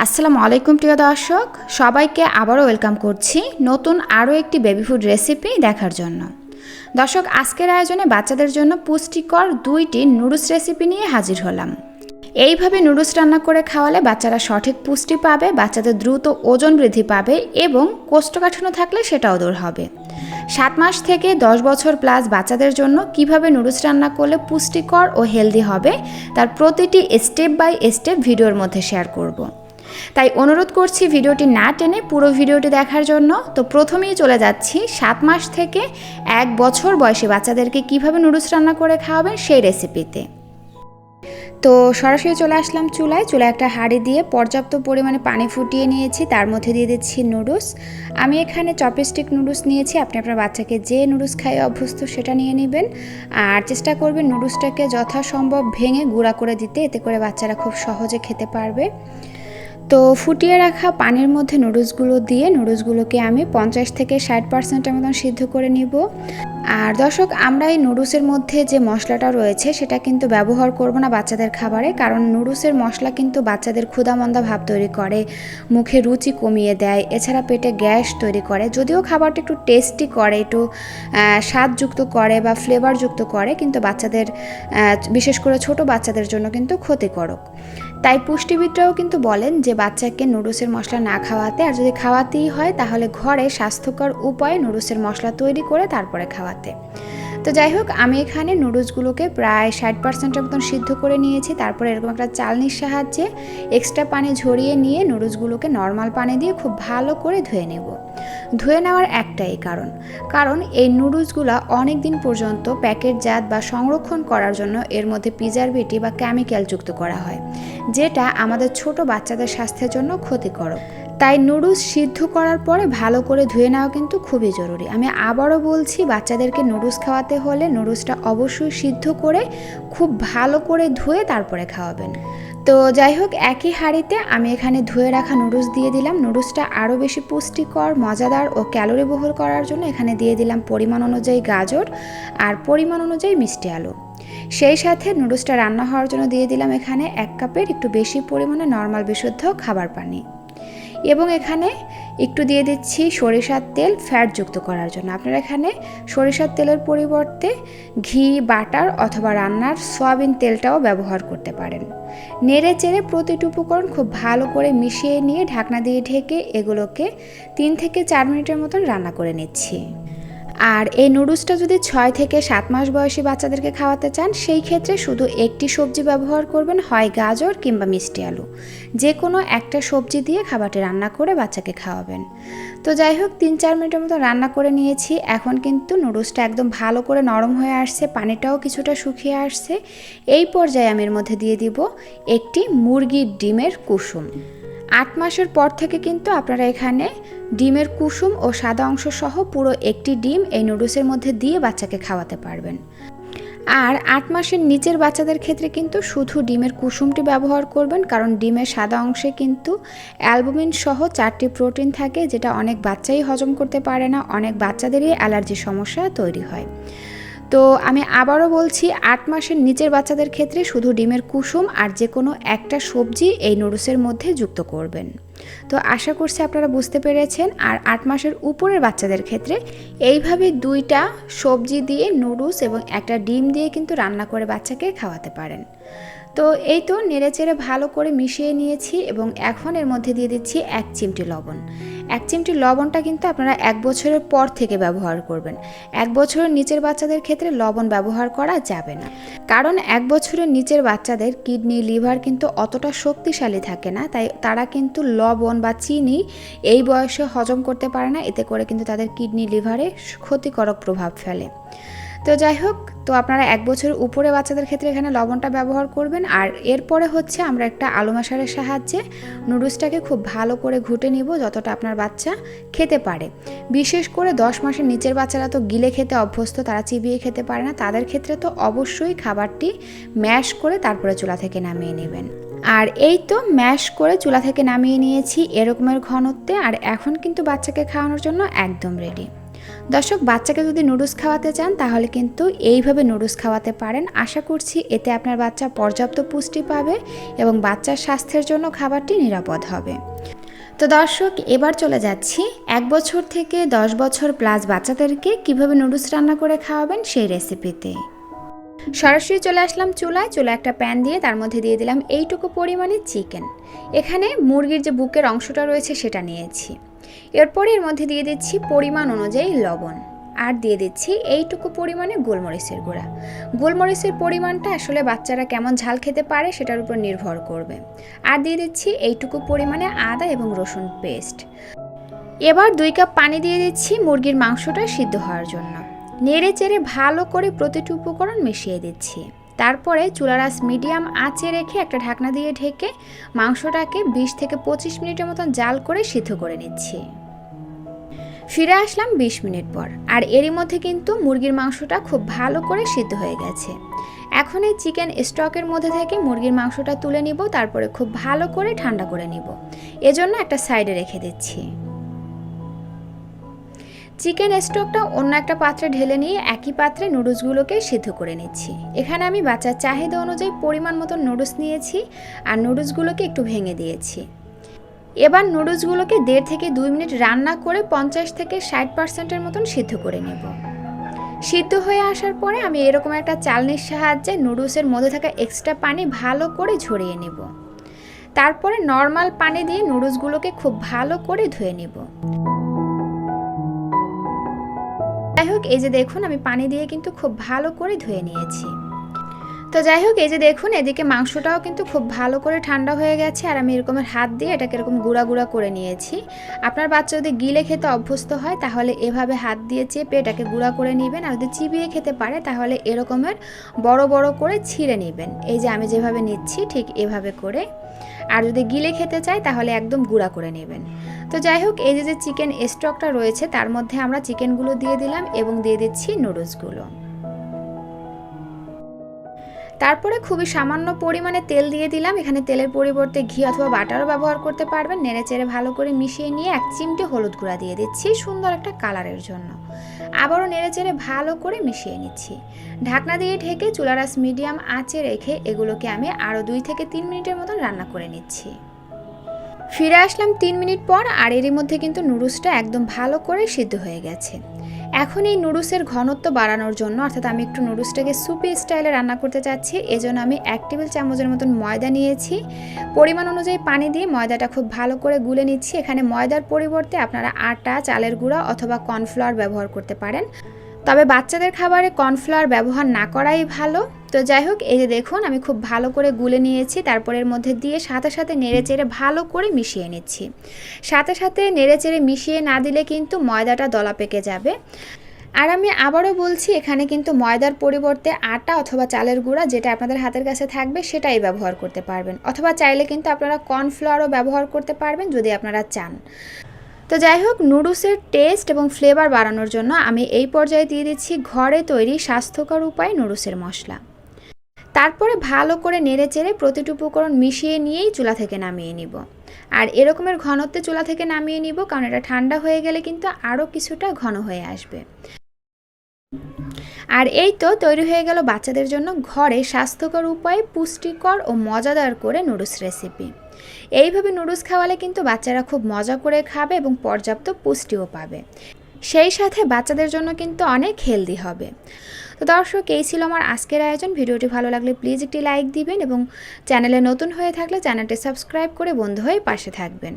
আসসালামু আলাইকুম প্রিয় দর্শক, সবাইকে আবারও ওয়েলকাম করছি নতুন আরও একটি বেবি ফুড রেসিপি দেখার জন্য। দর্শক, আজকের আয়োজনে বাচ্চাদের জন্য পুষ্টিকর দুইটি নুডলস রেসিপি নিয়ে হাজির হলাম। এইভাবে নুডলস রান্না করে খাওয়ালে বাচ্চারা সঠিক পুষ্টি পাবে, বাচ্চাদের দ্রুত ওজন বৃদ্ধি পাবে এবং কোষ্ঠকাঠিন্য থাকলে সেটাও দূর হবে। সাত মাস থেকে দশ বছর প্লাস বাচ্চাদের জন্য কীভাবে নুডলস রান্না করলে পুষ্টিকর ও হেলদি হবে, তার প্রতিটি স্টেপ বাই স্টেপ ভিডিওর মধ্যে শেয়ার করব। তাই অনুরোধ করছি ভিডিওটি না টেনে পুরো ভিডিওটি দেখার জন্য। তো প্রথমেই চলে যাচ্ছি সাত মাস থেকে এক বছর বয়সী বাচ্চাদেরকে কীভাবে নুডলস রান্না করে খাওয়াবেন সেই রেসিপিতে। তো সরাসরি চলে আসলাম চুলায়। চুলায় একটা হাঁড়ি দিয়ে পর্যাপ্ত পরিমাণে পানি ফুটিয়ে নিয়েছি। তার মধ্যে দিয়ে দিচ্ছি নুডলস। আমি এখানে চপস্টিক নুডলস নিয়েছি। আপনি আপনার বাচ্চাকে যে নুডলস খাই অভ্যস্ত সেটা নিয়ে নেবেন। আর চেষ্টা করবেন নুডলসটাকে যথাসম্ভব ভেঙে গুঁড়া করে দিতে। এতে করে বাচ্চারা খুব সহজে খেতে পারবে। তো ফুটিয়ে রাখা পানির মধ্যে নুডলসগুলো দিয়ে নুডলসগুলোকে আমি পঞ্চাশ থেকে ষাট পার্সেন্টের মতন সিদ্ধ করে নিব। আর দর্শক, আমরা এই নুডলসের মধ্যে যে মশলাটা রয়েছে, সেটা কিন্তু ব্যবহার করব না বাচ্চাদের খাবারে, কারণ নুডলসের মশলা কিন্তু বাচ্চাদের ক্ষুদামন্দা ভাব তৈরি করে, মুখে রুচি কমিয়ে দেয়, এছাড়া পেটে গ্যাস তৈরি করে। যদিও খাবারটা একটু টেস্টি করে, একটু স্বাদযুক্ত করে বা ফ্লেভারযুক্ত করে, কিন্তু বাচ্চাদের বিশেষ করে ছোট বাচ্চাদের জন্য কিন্তু ক্ষতিকারক। তাই পুষ্টিবিদরাও কিন্তু বলেন যে বাচ্চাকে নুডলসের মশলা না খাওয়াতে, আর যদি খাওয়াতেই হয়, তাহলে ঘরে স্বাস্থ্যকর উপায়ে নুডলসের মশলা তৈরি করে তারপরে খাওয়াতে। তো যাই হোক, আমি এখানে নুডলসগুলোকে প্রায় ষাট পার্সেন্টের মতন সিদ্ধ করে নিয়েছি। তারপরে এরকম একটা চালনির সাহায্যে এক্সট্রা পানি ঝরিয়ে নিয়ে নুডলসগুলোকে নর্মাল পানি দিয়ে খুব ভালো করে ধুয়ে নেব। ধুয়ে নেওয়ার একটাই কারণ। কারণ এই নুডলসগুলো অনেক দিন পর্যন্ত প্যাকেটজাত বা সংরক্ষণ করার জন্য এর মধ্যে প্রিজারভেটিভ বা কেমিক্যাল যুক্ত করা হয়, যেটা আমাদের ছোট বাচ্চাদের স্বাস্থ্যের জন্য ক্ষতিকারক। তাই নুডলস সিদ্ধ করার পরে ভালো করে ধুয়ে নেওয়া কিন্তু খুবই জরুরি। আমি আবারও বলছি, বাচ্চাদেরকে নুডলস খাওয়াতে হলে নুডলসটা অবশ্যই সিদ্ধ করে খুব ভালো করে ধুয়ে তারপরে খাওয়াবেন। তো যাই হোক, একই হাঁড়িতে আমি এখানে ধুয়ে রাখা নুডলস দিয়ে দিলাম। নুডলসটা আরও বেশি পুষ্টিকর, মজাদার ও ক্যালোরি বহুল করার জন্য এখানে দিয়ে দিলাম পরিমাণ অনুযায়ী গাজর আর পরিমাণ অনুযায়ী মিষ্টি আলু। সেই সাথে নুডলসটা রান্না হওয়ার জন্য দিয়ে দিলাম এখানে এক কাপের একটু বেশি পরিমাণে নর্মাল বিশুদ্ধ খাবার পানি। এবং এখানে একটু দিয়ে দিচ্ছি সরিষার তেল ফ্যাট যুক্ত করার জন্য। আপনারা এখানে সরিষার তেলের পরিবর্তে ঘি, বাটার অথবা রান্নার সয়াবিন তেলটাও ব্যবহার করতে পারেন। নেড়ে চেড়ে প্রতিটি উপকরণ খুব ভালো করে মিশিয়ে নিয়ে ঢাকনা দিয়ে ঢেকে এগুলোকে তিন থেকে চার মিনিটের মতন রান্না করে নিচ্ছি। আর এই নুডলসটা যদি ছয় থেকে সাত মাস বয়সী বাচ্চাদেরকে খাওয়াতে চান, সেই ক্ষেত্রে শুধু একটি সবজি ব্যবহার করবেন হয় গাজর কিংবা মিষ্টি আলু। যে কোনো একটা সবজি দিয়ে খাবারটি রান্না করে বাচ্চাকে খাওয়াবেন। তো যাই হোক, তিন চার মিনিটের মতো রান্না করে নিয়েছি। এখন কিন্তু নুডলসটা একদম ভালো করে নরম হয়ে আসছে, পানিটাও কিছুটা শুকিয়ে আসছে। এই পর্যায়ে আমি এর মধ্যে দিয়ে দিব একটি মুরগির ডিমের কুসুম। আট মাসের পর থেকে কিন্তু আপনারা এখানে ডিমের কুসুম ও সাদা অংশ সহ পুরো একটি ডিম এই নুডলসের মধ্যে দিয়ে বাচ্চাকে খাওয়াতে পারবেন। আর আট মাসের নিচের বাচ্চাদের ক্ষেত্রে কিন্তু শুধু ডিমের কুসুমটি ব্যবহার করবেন, কারণ ডিমের সাদা অংশে কিন্তু অ্যালবুমিন সহ চারটি প্রোটিন থাকে, যেটা অনেক বাচ্চাই হজম করতে পারে না, অনেক বাচ্চাদেরই অ্যালার্জির সমস্যা তৈরি হয়। তো আমি আবারও বলছি, আট মাসের নিচের বাচ্চাদের ক্ষেত্রে শুধু ডিমের কুসুম আর যে কোনো একটা সবজি এই নুডলসের মধ্যে যুক্ত করবেন। তো আশা করছি আপনারা বুঝতে পেরেছেন, আর আট মাসের উপরের বাচ্চাদের ক্ষেত্রে এইভাবে দুইটা সবজি দিয়ে নুডলস এবং একটা ডিম দিয়ে কিন্তু রান্না করে বাচ্চাকে খাওয়াতে পারেন। তো এই তো নেড়ে চেড়ে ভালো করে মিশিয়ে নিয়েছি এবং এখন এর মধ্যে দিয়ে দিচ্ছি এক চিমটি লবণ। এক চিমটি লবণটা কিন্তু আপনারা এক বছরের পর থেকে ব্যবহার করবেন। এক বছরের নিচের বাচ্চাদের ক্ষেত্রে লবণ ব্যবহার করা যাবে না। কারণ এক বছরের নিচের বাচ্চাদের কিডনি, লিভার কিন্তু অতটা শক্তিশালী থাকে না, তাই তারা কিন্তু লবণ বা চিনি এই বয়সে হজম করতে পারে না, এতে করে কিন্তু তাদের কিডনি, লিভারে ক্ষতিকারক প্রভাব ফেলে। তো যাই হোক, তো আপনারা এক বছরের উপরে বাচ্চাদের ক্ষেত্রে এখানে লবণটা ব্যবহার করবেন। আর এরপরে হচ্ছে আমরা একটা আলু মশারের সাহায্যে নুডলসটাকে খুব ভালো করে ঘুটে নিব যতটা আপনার বাচ্চা খেতে পারে। বিশেষ করে দশ মাসের নিচের বাচ্চারা তো গিলে খেতে অভ্যস্ত, তারা চিবিয়ে খেতে পারে না। তাদের ক্ষেত্রে তো অবশ্যই খাবারটি ম্যাশ করে তারপরে চুলা থেকে নামিয়ে নেবেন। আর এই তো ম্যাশ করে চুলা থেকে নামিয়ে নিয়েছি এরকমের ঘনত্বে। আর এখন কিন্তু বাচ্চাকে খাওয়ানোর জন্য একদম রেডি দর্শক, বাচ্চাকে যদি নুডলস খাওয়াতে চান, তাহলে কিন্তু এইভাবে নুডলস খাওয়াতে পারেন। আশা করছি এতে আপনার বাচ্চা পর্যাপ্ত পুষ্টি পাবে এবং বাচ্চার স্বাস্থ্যের জন্য খাবারটি নিরাপদ হবে। তো দর্শক, এবার চলে যাচ্ছি। এক বছর থেকে দশ বছর প্লাস বাচ্চাদেরকে কীভাবে নুডলস রান্না করে খাওয়াবেন সেই রেসিপিতে। সরাসরি চলে আসলাম চুলায়। চুলা একটা প্যান দিয়ে তার মধ্যে দিয়ে দিলাম এইটুকু পরিমাণে চিকেন। এখানে মুরগির যে বুকের অংশটা রয়েছে সেটা নিয়েছি। এরপরে এর মধ্যে দিয়ে দিচ্ছি পরিমাণ অনুযায়ী লবণ। আর দিয়ে দিচ্ছি এইটুকু পরিমাণে গোলমরিচের গুঁড়া। গোলমরিচের পরিমাণটা আসলে বাচ্চারা কেমন ঝাল খেতে পারে সেটার উপর নির্ভর করবে। আর দিয়ে দিচ্ছি এইটুকু পরিমাণে আদা এবং রসুন পেস্ট। এবার দুই কাপ পানি দিয়ে দিচ্ছি মুরগির মাংসটা সিদ্ধ হওয়ার জন্য। নেড়ে চেড়ে ভালো করে প্রতিটি উপকরণ মিশিয়ে দিচ্ছি। তারপরে চুলার আঁচ মিডিয়াম আঁচে রেখে একটা ঢাকনা দিয়ে ঢেকে মাংসটাকে বিশ থেকে পঁচিশ মিনিটের মতন জাল করে সিদ্ধ করে নিচ্ছি। ফিরে আসলাম বিশ মিনিট পর। আর এরই মধ্যে কিন্তু মুরগির মাংসটা খুব ভালো করে সিদ্ধ হয়ে গেছে। এখন এই চিকেন স্টকের মধ্যে থেকে মুরগির মাংসটা তুলে নিব, তারপরে খুব ভালো করে ঠান্ডা করে নিব। এজন্য একটা সাইডে রেখে দিচ্ছি। চিকেন স্টকটা অন্য একটা পাত্রে ঢেলে নিয়ে একই পাত্রে নুডলসগুলোকে সিদ্ধ করে নিচ্ছি। এখানে আমি বাচ্চার চাহিদা অনুযায়ী পরিমাণ মতো নুডলস নিয়েছি আর নুডলসগুলোকে একটু ভেঙে দিয়েছি। এবার নুডলসগুলোকে দেড় থেকে দুই মিনিট রান্না করে পঞ্চাশ থেকে ষাট পার্সেন্টের মতন সিদ্ধ করে নেব। সিদ্ধ হয়ে আসার পরে আমি এরকম একটা চালনির সাহায্যে নুডলসের মধ্যে থাকা এক্সট্রা পানি ভালো করে ঝরিয়ে নেব। তারপরে নর্মাল পানি দিয়ে নুডলসগুলোকে খুব ভালো করে ধুয়ে নেব। যাই হোক, এই যে দেখুন, আমি পানি দিয়ে কিন্তু খুব ভালো করে ধুয়ে নিয়েছি। তো যাই হোক, এই যে দেখুন, এদিকে মাংসটাও কিন্তু খুব ভালো করে ঠান্ডা হয়ে গেছে, আর আমি এরকমের হাত দিয়ে এটাকে এরকম গুঁড়া গুঁড়া করে নিয়েছি। আপনার বাচ্চা যদি গিলে খেতে অভ্যস্ত হয়, তাহলে এভাবে হাত দিয়ে চেপে এটাকে গুঁড়া করে নেবেন, আর যদি চিবিয়ে খেতে পারে, তাহলে এরকমের বড় বড় করে ছিঁড়ে নেবেন। এই যে আমি যেভাবে নিচ্ছি, ঠিক এভাবে করে আর যদি গিলে খেতে চাই তাহলে একদম গুঁড়া করে নেবেন। তো যাই হোক, এই যে যে চিকেন স্টকটা রয়েছে, তার মধ্যে আমরা চিকেনগুলো দিয়ে দিলাম এবং দিয়ে দিচ্ছি নুডলসগুলো তারপরে খুবই সামান্য পরিমাণে তেল দিয়ে দিলাম। এখানে তেলের পরিবর্তে ঘি অথবা বাটারও ব্যবহার করতে পারবেন। নেড়ে চেড়ে ভালো করে মিশিয়ে নিয়ে এক চিমটে হলুদ গুঁড়া দিয়ে দিচ্ছি সুন্দর একটা কালারের জন্য। আবারও নেড়ে চেড়ে ভালো করে মিশিয়ে নিচ্ছি। ঢাকনা দিয়ে ঢেকে চুলারাস মিডিয়াম আঁচে রেখে এগুলোকে আমি আরও দুই থেকে তিন মিনিটের মতন রান্না করে নিচ্ছি। ফিরে আসলাম তিন মিনিট পর আর এরই মধ্যে কিন্তু নুডলসটা একদম ভালো করে সিদ্ধ হয়ে গেছে। এখন এই নুডলসের ঘনত্ব বাড়ানোর জন্য, অর্থাৎ আমি একটু নুডলসটাকে সুপি স্টাইলে রান্না করতে চাচ্ছি, এজন্য আমি এক টেবিল চামচের মতন ময়দা নিয়েছি। পরিমাণ অনুযায়ী পানি দিয়ে ময়দাটা খুব ভালো করে গুলে নিচ্ছি। এখানে ময়দার পরিবর্তে আপনারা আটা, চালের গুঁড়া অথবা কর্নফ্লাওয়ার ব্যবহার করতে পারেন। তবে বাচ্চাদের খাবারে কর্নফ্লাওয়ার ব্যবহার না করাই ভালো। তো যাই হোক, এই যে দেখুন, আমি খুব ভালো করে গুলে নিয়েছি, তারপর এর মধ্যে দিয়ে সাথে সাথে নেড়েচেড়ে ভালো করে মিশিয়ে নিচ্ছি। সাথে সাথে নেড়েচেড়ে মিশিয়ে না দিলে কিন্তু ময়দাটা দলা পেকে যাবে। আর আমি আবারও বলছি, এখানে কিন্তু ময়দার পরিবর্তে আটা অথবা চালের গুঁড়া যেটা আপনাদের হাতের কাছে থাকবে, সেটাই ব্যবহার করতে পারবেন। অথবা চাইলে কিন্তু আপনারা কর্নফ্লাওয়ারও ব্যবহার করতে পারবেন যদি আপনারা চান। তো যাই হোক, নুডলসের টেস্ট এবং ফ্লেভার বাড়ানোর জন্য আমি এই পর্যায়ে দিয়ে দিচ্ছি ঘরে তৈরি স্বাস্থ্যকর উপায় নুডলসের মশলা। তারপরে ভালো করে নেড়ে চেড়ে প্রতিটি উপকরণ মিশিয়ে নিয়েই চুলা থেকে নামিয়ে নিব। আর এরকমের ঘনত্বে চুলা থেকে নামিয়ে নিব, কারণ এটা ঠান্ডা হয়ে গেলে কিন্তু আরও কিছুটা ঘন হয়ে আসবে। আর এই তো তৈরি হয়ে গেল বাচ্চাদের জন্য ঘরে স্বাস্থ্যকর উপায়ে পুষ্টিকর ও মজাদার করে নুডলস রেসিপি এইভাবে নুডলস খাওয়ালে কিন্তু বাচ্চারা খুব মজা করে খাবে এবং পর্যাপ্ত পুষ্টিও পাবে। সেই সাথে বাচ্চাদের জন্য কিন্তু অনেক হেলদি হবে। তো দর্শক, এই ছিল আমার আজকের আয়োজন। ভিডিওটি ভালো লাগলে প্লিজ একটি লাইক দিবেন এবং চ্যানেলে নতুন হয়ে থাকলে চ্যানেলটি সাবস্ক্রাইব করে বন্ধু হয়ে পাশে থাকবেন।